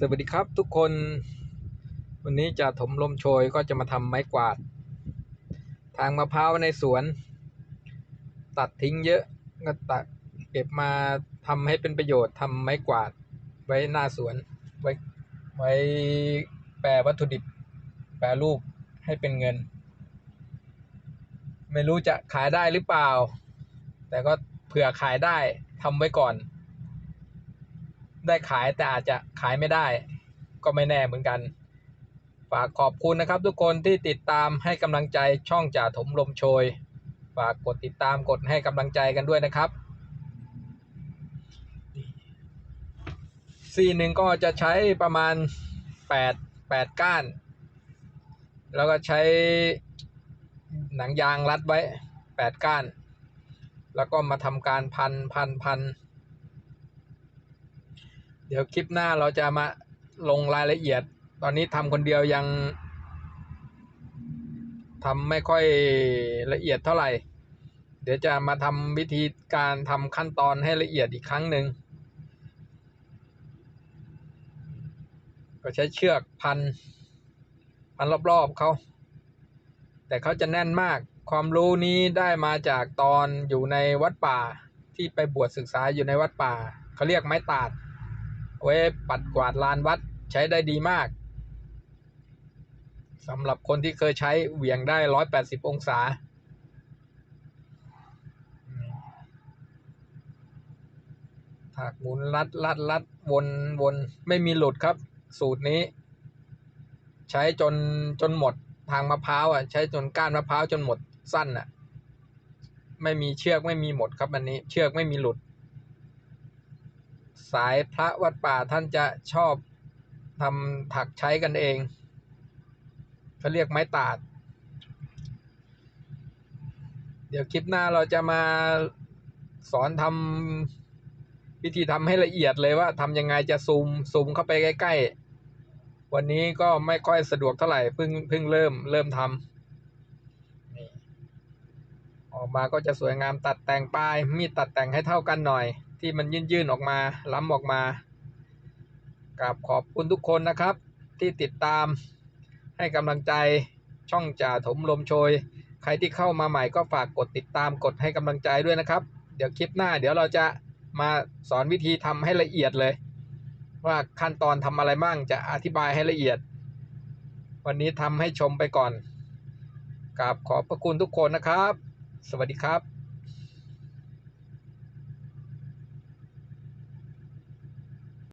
สวัสดีครับทุกคน วันนี้จะถมลมโชยก็จะมาทำไม้กวาด ทางมะพร้าวในสวน ตัดทิ้งเยอะก็ตัดเก็บมาทำให้เป็นประโยชน์ทำไม้กวาด ไว้หน้าสวน ไว้ไว้แปรวัตถุดิบ แปรรูปให้เป็นเงิน ไม่รู้จะขายได้หรือเปล่า แต่ก็เผื่อขายได้ทำไว้ก่อน ได้ขายแต่อาจจะขายไม่ได้ ก็ไม่แน่เหมือนกัน ฝากขอบคุณนะครับทุกคนที่ติดตามให้กำลังใจช่องจ่าถมลมโชย ฝากกดติดตามกดให้กำลังใจกันด้วยนะครับซีหนึ่งก็จะใช้ประมาณแปดแปดก้าน แล้วก็ใช้หนังยางรัดไว้แปดก้าน แล้วก็มาทำการพันพันพัน เดี๋ยวคลิปหน้าเราจะมาลงรายละเอียด ตอนนี้ทำคนเดียวยังทำไม่ค่อยละเอียดเท่าไหร่ เดี๋ยวจะมาทำวิธีการทำขั้นตอนให้ละเอียดอีกครั้งหนึ่งก็ใช้เชือกพัน พันรอบๆเขาแต่เขาจะแน่นมาก ความรู้นี้ได้มาจากตอนอยู่ในวัดป่าที่ไปบวชศึกษาอยู่ในวัดป่า เขาเรียกไม้ตาด ไว้ปัดกวาดลานวัดใช้ได้ดีมากสำหรับคนที่เคยใช้เหวี่ยงได้ร้อยแปดสิบองศาถักหมุนลัดลัดลัดวนวนไม่มีหลุดครับ สูตรนี้ ใช้จนจนหมดทางมะพร้าวอะ ใช้จนก้านมะพร้าวจนหมดสั้นอะ ไม่มีเชือกไม่มีหมดครับอันนี้ เชือกไม่มีหลุด สายพระวัดป่าท่านจะชอบทำถักใช้กันเองเขาเรียกไม้ตาด เดี๋ยวคลิปหน้าเราจะมาสอนทำวิธีทำให้ละเอียดเลยว่าทำยังไงจะซูมซูมเข้าไปใกล้ ๆ วันนี้ก็ไม่ค่อยสะดวกเท่าไหร่เพิ่งเพิ่งเริ่มเริ่มทำออกมาก็จะสวยงามตัดแต่งปลายมีดตัดแต่งให้เท่ากันหน่อย ที่มันยื่นๆออกมาล้ำออกมากราบขอบคุณทุกคนนะครับ ที่ติดตามให้กำลังใจช่องจ่าถมลมโชย ใครที่เข้ามาใหม่ก็ฝากกดติดตามกดให้กำลังใจด้วยนะครับ เดี๋ยวคลิปหน้า เดี๋ยวเราจะมาสอนวิธีทำให้ละเอียดเลย ว่าขั้นตอนทำอะไรบ้างจะอธิบายให้ละเอียด วันนี้ทำให้ชมไปก่อนกราบขอบพระคุณทุกคนนะครับ สวัสดีครับ